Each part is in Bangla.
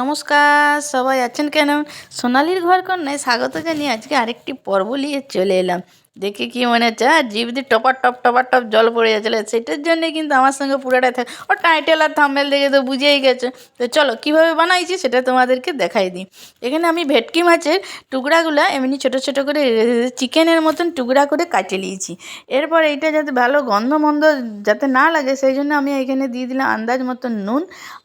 নমস্কার, সবাই আছেন কেন? সোনালির ঘর কন্যায় স্বাগত জানিয়ে আজকে আরেকটি পর্ব নিয়ে চলে এলাম। দেখে কি মনে হচ্ছে? আর জিভ দিয়ে টপার টপ টপার টপ জল পড়ে যাচ্ছিল সেটার জন্যে কিন্তু আমার সঙ্গে পুরোটাই থাকে ও টাইটেল আর থাম্বেল দেখে তো বুঝেই গেছো। তো চলো, কীভাবে বানাইছি সেটা তোমাদেরকে দেখাই দিই। এখানে আমি ভেটকি মাছের টুকরাগুলো এমনি ছোটো ছোটো করে চিকেনের মতন টুকরা করে কাটে নিয়েছি। এরপর এইটা যাতে ভালো গন্ধ মন্দ যাতে না লাগে, সেই জন্য আমি এখানে দিয়ে দিলাম আন্দাজ মতন নুন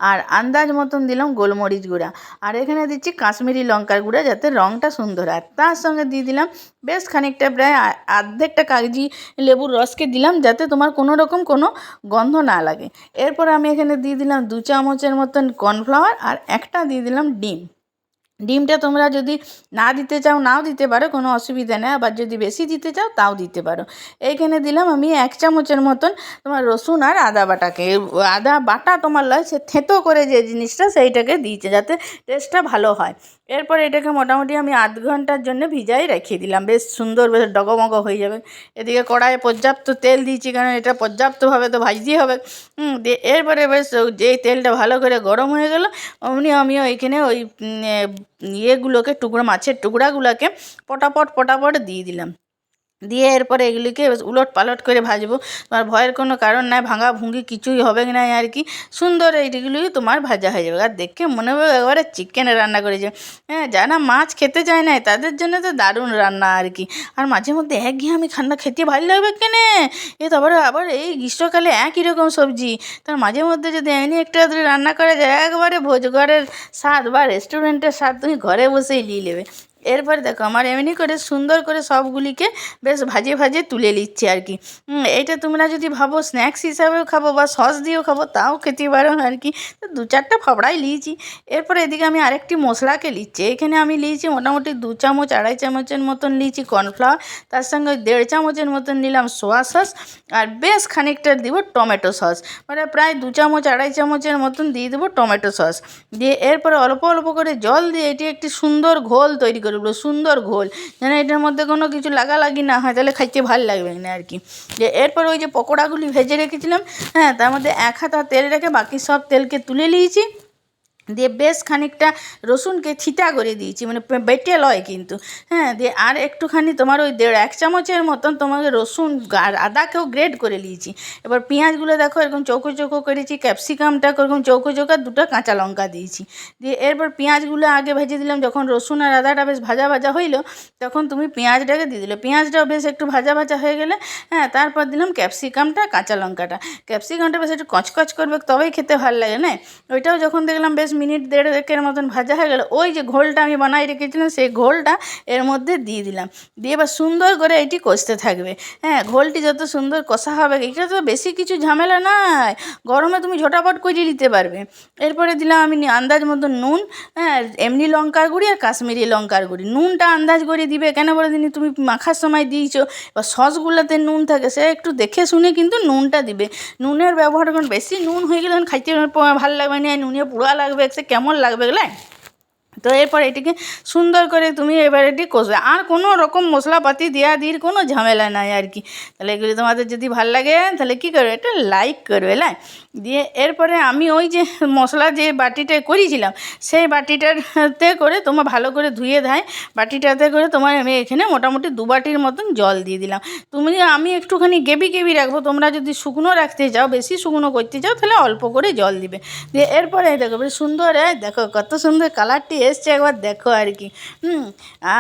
আর আন্দাজ মতন দিলাম গোলমরিচ গুঁড়া। আর এখানে দিচ্ছি কাশ্মীরি লঙ্কার গুঁড়া যাতে রঙটা সুন্দর হয়। তার সঙ্গে দিয়ে দিলাম বেশ খানিকটা প্রায় আর্ধেকটা কাগজি লেবুর রসকে দিলাম যাতে তোমার কোনো রকম কোনো গন্ধ না লাগে। এরপর আমি এখানে দিয়ে দিলাম দু চামচের মতন কর্নফ্লাওয়ার আর একটা দিয়ে দিলাম ডিম। ডিমটা তোমরা যদি না দিতে চাও, নাও দিতে পারো, কোনো অসুবিধা নেই। আবার যদি বেশি দিতে চাও, তাও দিতে পারো। এইখানে দিলাম আমি এক চামচের মতন তোমার রসুন আর আদা বাটাকে। আদা বাটা তোমার লয় সে থেঁতো করে যে জিনিসটা সেইটাকে দিয়েছে যাতে টেস্টটা ভালো হয়। এরপর এটাকে মোটামুটি আমি আধ ঘণ্টার জন্য ভিজাই রেখে দিলাম। বেশ সুন্দর, বেশ ডগমগ হয়ে যাবে। এদিকে কড়াইয়ে পর্যাপ্ত তেল দিয়েছি, কারণ এটা পর্যাপ্তভাবে তো ভাজতেই হবে। দিয়ে এরপরে বেশ যেই তেলটা ভালো করে গরম হয়ে গেল, অমনি আমিও এখানে ওই ইয়েগুলোকে টুকরো মাছের টুকরাগুলোকে পটাপট পটাপট দিয়ে দিলাম। দিয়ে এরপরে এগুলিকে উলট পালট করে ভাজবো। তোমার ভয়ের কোনো কারণ নাই, ভাঙা ভুঙ্গি কিছুই হবে না আর কি। সুন্দর এইগুলি তোমার ভাজা হয়ে যাবে। আর দেখে মনে হবে একবারে চিকেন রান্না করেছে। হ্যাঁ যারা মাছ খেতে চায় না তাদের জন্য তো দারুণ রান্না আর কি। আর মাঝে মধ্যে একঘেয়েমি খান্না খেতে ভালো লাগবে কেনে? এ তারপরে আবার এই গ্রীষ্মকালে একই রকম সবজি। তার মাঝে মধ্যে যদি এমনি একটা রান্না করা যায়, একবারে ভোজঘরের স্বাদ বা রেস্টুরেন্টের স্বাদ তুমি ঘরে বসেই নিয়ে নেবে। এরপর দেখো, আমার এমনি করে সুন্দর করে সবগুলিকে বেশ ভাজে ভাজে তুলে নিচ্ছি আর কি। এটা তোমরা যদি ভাবো স্ন্যাক্স হিসাবেও খাব বা সস দিয়েও খাব, তাও খেতে পারো আর কি। তো দু চারটা ফাবড়াই নিয়েছি। এরপর এদিকে আমি আরেকটি মশলাকে নিচ্ছি। এখানে আমি নিয়েছি মোটামুটি দু চামচ, আড়াই চামচের মতন নিয়েছি কর্নফ্লাওয়ার তার সঙ্গে দেড় চামচের মতন নিলাম সোয়া সস আর বেশ খানিকটা দিব টমেটো সস মানে প্রায় দু চামচ, আড়াই চামচের মতন দিয়ে দেবো টমেটো সস দিয়ে এরপরে অল্প অল্প করে জল দিয়ে এটি একটি সুন্দর ঘোল তৈরি দেবো সুন্দর ঘোল। যেন এটার মধ্যে কোনো কিছু লাগালাগি না হয়, তাহলে খাইতে ভালো লাগবে না আর কি। যে এরপর ওই যে পকোড়াগুলি ভেজে রেখেছিলাম হ্যাঁ তার মধ্যে এক হাতা তেল রেখে বাকি সব তেলকে তুলে নিয়েছি। দিয়ে বেশ খানিকটা রসুনকে ছিটা করে দিয়েছি মানে বেটে লয় কিন্তু। হ্যাঁ দিয়ে আর একটুখানি তোমার ওই দেড়, এক চামচের মতন তোমাকে রসুন আর আদাকেও গ্রেড করে নিয়েছি। এবার পেঁয়াজগুলো দেখো এরকম চৌকো চৌকো করেছি ক্যাপসিকামটা এরকম চৌকো চৌকো দুটো কাঁচা লঙ্কা দিয়েছি। দিয়ে এরপর পেঁয়াজগুলো আগে ভেজে দিলাম, যখন রসুন আর আদাটা বেশ ভাজা ভাজা হইল, তখন তুমি পেঁয়াজটাকে দিয়ে দিলে। পেঁয়াজটাও বেশ একটু ভাজা ভাজা হয়ে গেলে হ্যাঁ তারপর দিলাম ক্যাপসিকামটা কাঁচা লঙ্কাটা। ক্যাপসিকামটা বেশ একটু কচকচ করবে, তবেই খেতে ভালো লাগে, না? ওইটাও যখন দেখলাম বেশ মিনিট দেড় দেড়েকের মতন ভাজা হয়ে গেল। ওই যে ঘোলটা আমি বানাই রেখেছিলাম, সেই ঘোলটা এর মধ্যে দিয়ে দিলাম। দিয়ে এবার সুন্দর করে এটি কষতে থাকবে। হ্যাঁ ঘোলটি যত সুন্দর কষা হবে, এটা তো বেশি কিছু ঝামেলা নাই গরমে তুমি ঝটাপট করে নিতে পারবে। এরপরে দিলাম আমি আন্দাজ মতো নুন হ্যাঁ এমনি লঙ্কার গুঁড়ি আর কাশ্মীরি লঙ্কার গুঁড়ি। নুনটা আন্দাজ করে দিবে। কেন বলে দিনি? তুমি মাখার সময় দিয়েছ। বা সসগুলোতে নুন থাকে, সে একটু দেখে শুনে কিন্তু নুনটা দিবে। নুনের ব্যবহার করুন। বেশি নুন হয়ে গেলে খাইতে ভালো লাগবে না। নুনে পুড়া লাগবে। সে কেমন লাগবে গেলে তো এরপর এটিকে সুন্দর করে তুমি এবার এটি কষবে। আর কোনো রকম মশলাপাতি দেওয়া দির কোনো ঝামেলা নাই আর কি। তাহলে এগুলি তোমাদের যদি ভালো লাগে, তাহলে কী করবে? এটা লাইক করবে লাই দিয়ে এরপরে আমি ওই যে মশলা যে বাটিটা করেছিলাম, সেই বাটিটাতে করে তোমার ভালো করে ধুয়ে ধায়, বাটিটাতে করে তোমার আমি এখানে মোটামুটি দু বাটির মতন জল দিয়ে দিলাম। তুমি, আমি একটুখানি গেবি গেবি রাখব, তোমরা যদি শুকনো রাখতে চাও, বেশি শুকনো করতে চাও, তাহলে অল্প করে জল দিবে। দিয়ে এরপরে দেখো সুন্দর দেখো কত সুন্দর কালারটি এসছে একবার দেখো আর কি। হুম,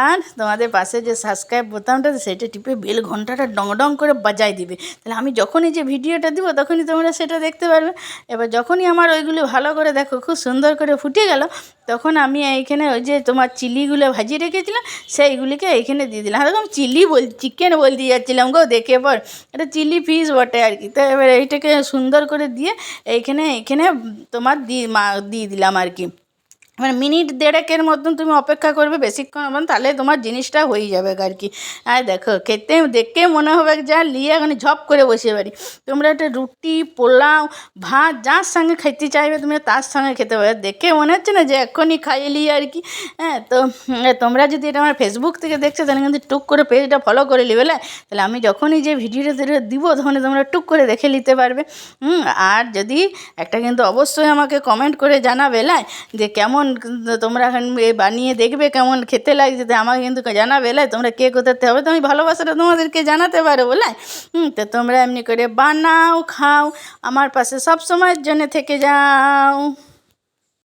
আর তোমাদের পাশে যে সাবস্ক্রাইব বোতামটা সেটা টিপে বেল ঘন্টাটা ডং ডং করে বাজাই দিবে। তাহলে আমি যখনই যে ভিডিওটা দিব, তখনই তোমরা সেটা দেখতে পারবে। এবার যখনই আমার ওইগুলো ভালো করে দেখো, খুব সুন্দর করে ফুটে গেল, তখন আমি এইখানে ওই যে তোমার চিলিগুলো ভাজিয়ে রেখেছিলাম, সেইগুলিকে এইখানে দিয়ে দিলাম। এরকম চিলি বল চিকেন বলতে যাচ্ছিলাম গো, দেখে পর। এটা চিলি ফিস বটে আর কি। তো এবার এইটাকে সুন্দর করে দিয়ে এইখানে এইখানে তোমার দিয়ে মা, দিয়ে দিলাম আর কি। মানে মিনিট দেড়েকের মতন তুমি অপেক্ষা করবে, বেশিক্ষণ হবে তাহলে তোমার জিনিসটা হয়ে যাবে আর কি আর দেখো, খেতে, দেখে মনে হবে যা নিয়ে এখন ঝপ করে বসে পারি তোমরা একটা রুটি, পোলাও, ভাত যার সঙ্গে খেতে চাইবে তুমি তার সঙ্গে খেতে পারবে দেখে মনে হচ্ছে না যে এখনই খাইয়ে নিই আর কি হ্যাঁ তো তোমরা যদি এটা আমার ফেসবুক থেকে দেখছ, তাহলে কিন্তু টুক করে পেজটা ফলো করে নিবে তাহলে আমি যখনই যে ভিডিওটা দিব, তখনই তোমরা টুক করে দেখে নিতে পারবে। আর যদি একটা কিন্তু অবশ্যই আমাকে কমেন্ট করে জানাবে যে কেমন কেমন তোমরা এখন বানিয়ে দেখবে কেমন খেতে লাগছে তো আমাকে কিন্তু জানাবে, লাই। তোমরা কে কোথাতে হবে? তো আমি ভালোবাসাটা তোমাদেরকে জানাতে পারো বলে হুম, তো তোমরা এমনি করে বানাও, খাও, আমার পাশে সব সময়ের জন্য থেকে যাও।